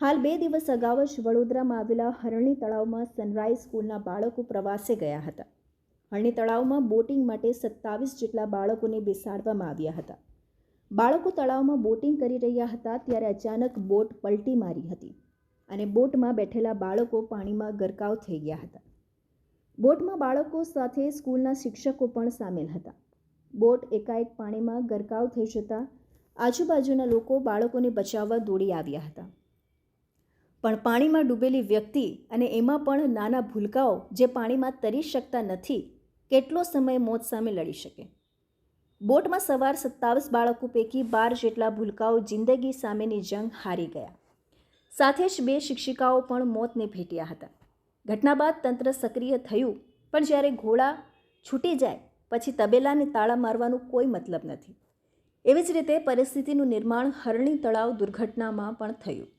હાલ બે દિવસ અગાઉ જ વડોદરામાં આવેલા હરણી તળાવમાં સનરાઈઝ સ્કૂલના બાળકો પ્રવાસે ગયા હતા. હરણી તળાવમાં બોટિંગ માટે સત્તાવીસ જેટલા બાળકોને બેસાડવામાં આવ્યા હતા. બાળકો તળાવમાં બોટિંગ કરી રહ્યા હતા ત્યારે અચાનક બોટ પલટી મારી હતી અને બોટમાં બેઠેલા બાળકો પાણીમાં ગરકાવ થઈ ગયા હતા. બોટમાં બાળકો સાથે સ્કૂલના શિક્ષકો પણ સામેલ હતા. બોટ એકાએક પાણીમાં ગરકાવ થઈ જતાં આજુબાજુના લોકો બાળકોને બચાવવા દોડી આવ્યા હતા. પણ પાણીમાં ડૂબેલી વ્યક્તિ અને એમાં પણ નાના ભૂલકાઓ જે પાણીમાં તરી શકતા નથી, કેટલો સમય મોત સામે લડી શકે? બોટમાં સવાર સત્તાવીસ બાળકો પૈકી બાર જેટલા ભૂલકાઓ જિંદગી સામેની જંગ હારી ગયા. સાથે જ બે શિક્ષિકાઓ પણ મોતને ભેટ્યા હતા. ઘટના બાદ તંત્ર સક્રિય થયું, પણ જ્યારે ઘોડા છૂટી જાય, પછી તબેલાને તાળા મારવાનું કોઈ મતલબ નથી. એવી જ રીતે પરિસ્થિતિનું નિર્માણ હરણી તળાવ દુર્ઘટનામાં પણ થયું.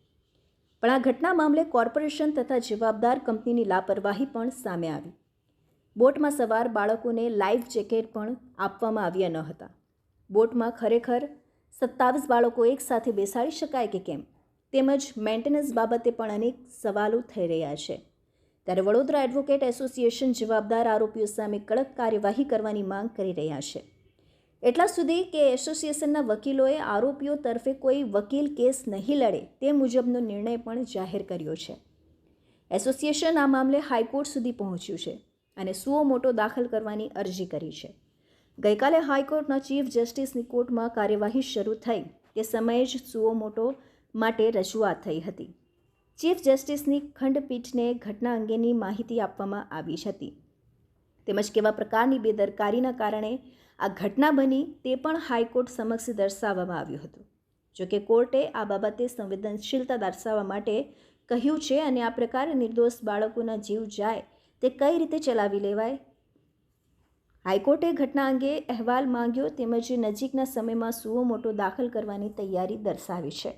પણ આ ઘટના મામલે કોર્પોરેશન તથા જવાબદાર કંપનીની લાપરવાહી પણ સામે આવી. બોટમાં સવાર બાળકોને લાઈફ જેકેટ પણ આપવામાં આવ્યા ન હતા. બોટમાં ખરેખર સત્તાવીસ બાળકો એકસાથે બેસાડી શકાય કે કેમ? તેમજ મેન્ટેનન્સ બાબતે પણ અનેક સવાલો થઈ રહ્યા છે. ત્યારે વડોદરા એડવોકેટ એસોસિએશન જવાબદાર આરોપીઓ સામે કડક કાર્યવાહી કરવાની માંગ કરી રહ્યા છે. એટલા સુધી કે એસોસિએશનના વકીલોએ આરોપીઓ તરફે કોઈ વકીલ કેસ નહીં લડે તે મુજબનો નિર્ણય પણ જાહેર કર્યો છે. એસોસિએશન આ મામલે હાઈકોર્ટ સુધી પહોંચ્યું છે અને સુઓ મોટો દાખલ કરવાની અરજી કરી છે. ગઈકાલે હાઈકોર્ટના ચીફ જસ્ટિસની કોર્ટમાં કાર્યવાહી શરૂ થઈ તે સમયે જ સુઓ મોટો માટે રજૂઆત થઈ હતી. ચીફ જસ્ટિસની ખંડપીઠને ઘટના અંગેની માહિતી આપવામાં આવી હતી. તેમજ કેવા પ્રકારની બેદરકારીના કારણે આ ઘટના બની તે પણ હાઈકોર્ટ સમક્ષ દર્શાવવામાં આવ્યું હતું. જોકે કોર્ટે આ બાબતે સંવેદનશીલતા દર્શાવવા માટે કહ્યું છે અને આ પ્રકારે નિર્દોષ બાળકોના જીવ જાય તે કઈ રીતે ચલાવી લેવાય? હાઈકોર્ટે ઘટના અંગે અહેવાલ માંગ્યો તેમજ નજીકના સમયમાં સુઓ મોટો દાખલ કરવાની તૈયારી દર્શાવી છે.